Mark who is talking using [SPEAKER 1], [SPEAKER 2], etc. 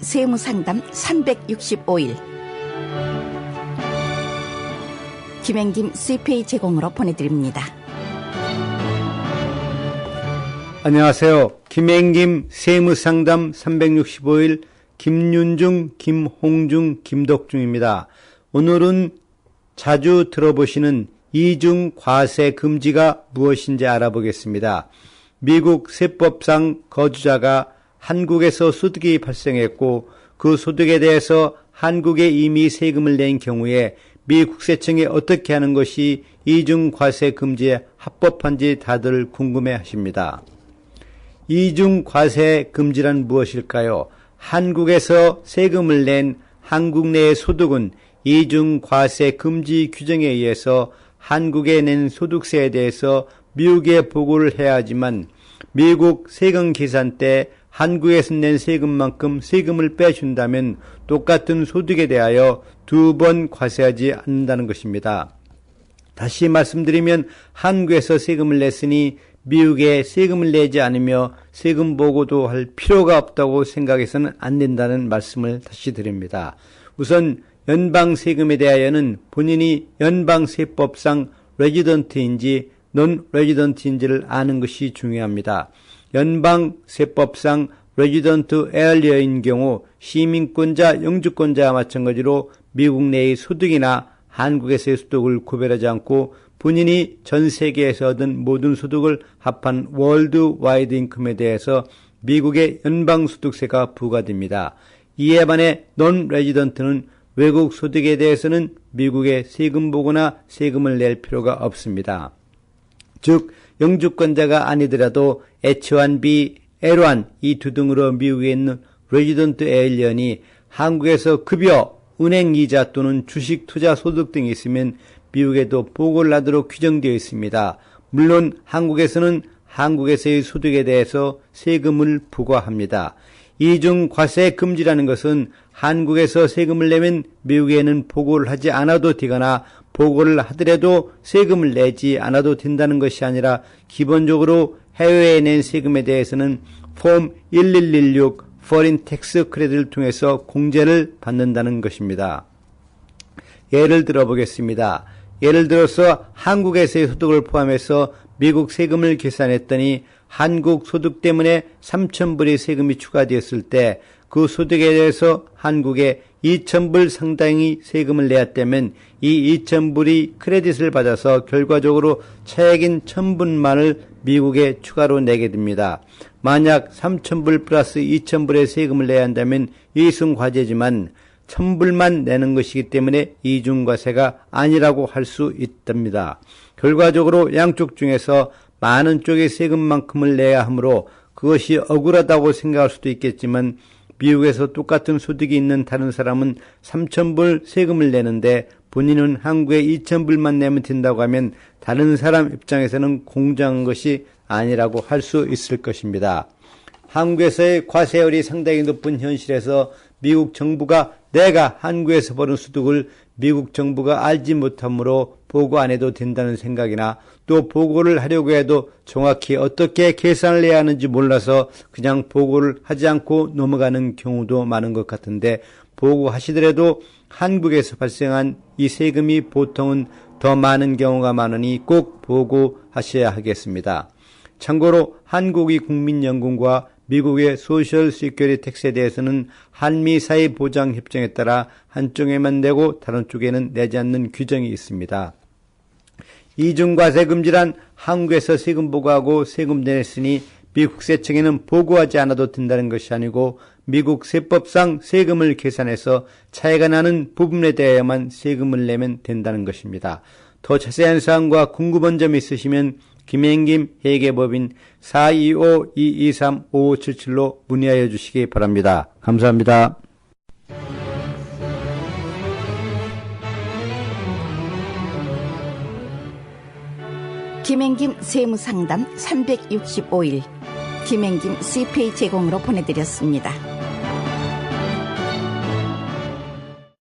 [SPEAKER 1] 세무상담 365일 김행김 CPA 제공으로 보내드립니다.
[SPEAKER 2] 안녕하세요. 김행김 세무상담 365일 김윤중, 김홍중, 김덕중입니다. 오늘은 자주 들어보시는 이중 과세 금지가 무엇인지 알아보겠습니다. 미국 세법상 거주자가 한국에서 소득이 발생했고 그 소득에 대해서 한국에 이미 세금을 낸 경우에 미 국세청이 어떻게 하는 것이 이중 과세 금지에 합법한지 다들 궁금해 하십니다. 이중 과세 금지란 무엇일까요? 한국에서 세금을 낸 한국 내의 소득은 이중 과세 금지 규정에 의해서 한국에 낸 소득세에 대해서 미국에 보고를 해야 하지만 미국 세금 계산 때 한국에서 낸 세금만큼 세금을 빼준다면 똑같은 소득에 대하여 두 번 과세하지 않는다는 것입니다. 다시 말씀드리면 한국에서 세금을 냈으니 미국에 세금을 내지 않으며 세금 보고도 할 필요가 없다고 생각해서는 안 된다는 말씀을 다시 드립니다. 우선 연방 세금에 대하여는 본인이 연방 세법상 레지던트인지 논 레지던트인지를 아는 것이 중요합니다. 연방 세법상 레지던트 에얼리어인 경우 시민권자, 영주권자와 마찬가지로 미국 내의 소득이나 한국에서의 소득을 구별하지 않고 본인이 전 세계에서 얻은 모든 소득을 합한 월드 와이드 인컴에 대해서 미국의 연방소득세가 부과됩니다. 이에 반해 논 레지던트는 외국 소득에 대해서는 미국에 세금 보거나 세금을 낼 필요가 없습니다. 즉 영주권자가 아니더라도 H1B, L1 이 두 등으로 미국에 있는 레지던트 에일리언이 한국에서 급여, 은행 이자 또는 주식 투자 소득 등이 있으면 미국에도 보고를 하도록 규정되어 있습니다. 물론 한국에서는 한국에서의 소득에 대해서 세금을 부과합니다. 이중 과세 금지라는 것은 한국에서 세금을 내면 미국에는 보고를 하지 않아도 되거나 보고를 하더라도 세금을 내지 않아도 된다는 것이 아니라 기본적으로 해외에 낸 세금에 대해서는 폼 1116 Foreign Tax Credit를 통해서 공제를 받는다는 것입니다. 예를 들어 보겠습니다. 예를 들어서 한국에서의 소득을 포함해서 미국 세금을 계산했더니 한국 소득 때문에 3천불의 세금이 추가되었을 때 그 소득에 대해서 한국에 2천불 상당히 세금을 내었다면 이 2천불이 크레딧을 받아서 결과적으로 차액인 1천불만을 미국에 추가로 내게 됩니다. 만약 3천불 플러스 2천불의 세금을 내야 한다면 이승과제지만 천불만 내는 것이기 때문에 이중과세가 아니라고 할 수 있답니다. 결과적으로 양쪽 중에서 많은 쪽의 세금만큼을 내야 하므로 그것이 억울하다고 생각할 수도 있겠지만 미국에서 똑같은 소득이 있는 다른 사람은 3천불 세금을 내는데 본인은 한국에 2천불만 내면 된다고 하면 다른 사람 입장에서는 공정한 것이 아니라고 할 수 있을 것입니다. 한국에서의 과세율이 상당히 높은 현실에서 미국 정부가 내가 한국에서 버는 소득을 미국 정부가 알지 못하므로 보고 안 해도 된다는 생각이나 또 보고를 하려고 해도 정확히 어떻게 계산을 해야 하는지 몰라서 그냥 보고를 하지 않고 넘어가는 경우도 많은 것 같은데 보고하시더라도 한국에서 발생한 이 세금이 보통은 더 많은 경우가 많으니 꼭 보고하셔야 하겠습니다. 참고로 한국의 국민연금과 미국의 소셜 시큐리 텍스에 대해서는 한미 사이 보장 협정에 따라 한쪽에만 내고 다른 쪽에는 내지 않는 규정이 있습니다. 이중과세 금지란 한국에서 세금 보고하고 세금 내냈으니 미국 세청에는 보고하지 않아도 된다는 것이 아니고 미국 세법상 세금을 계산해서 차이가 나는 부분에 대해야만 세금을 내면 된다는 것입니다. 더 자세한 사항과 궁금한 점이 있으시면 김행김 회계법인 425-223-5577로 문의하여 주시기 바랍니다. 감사합니다.
[SPEAKER 1] 김행김 세무상담 365일 김행김 CPA 제공으로 보내드렸습니다.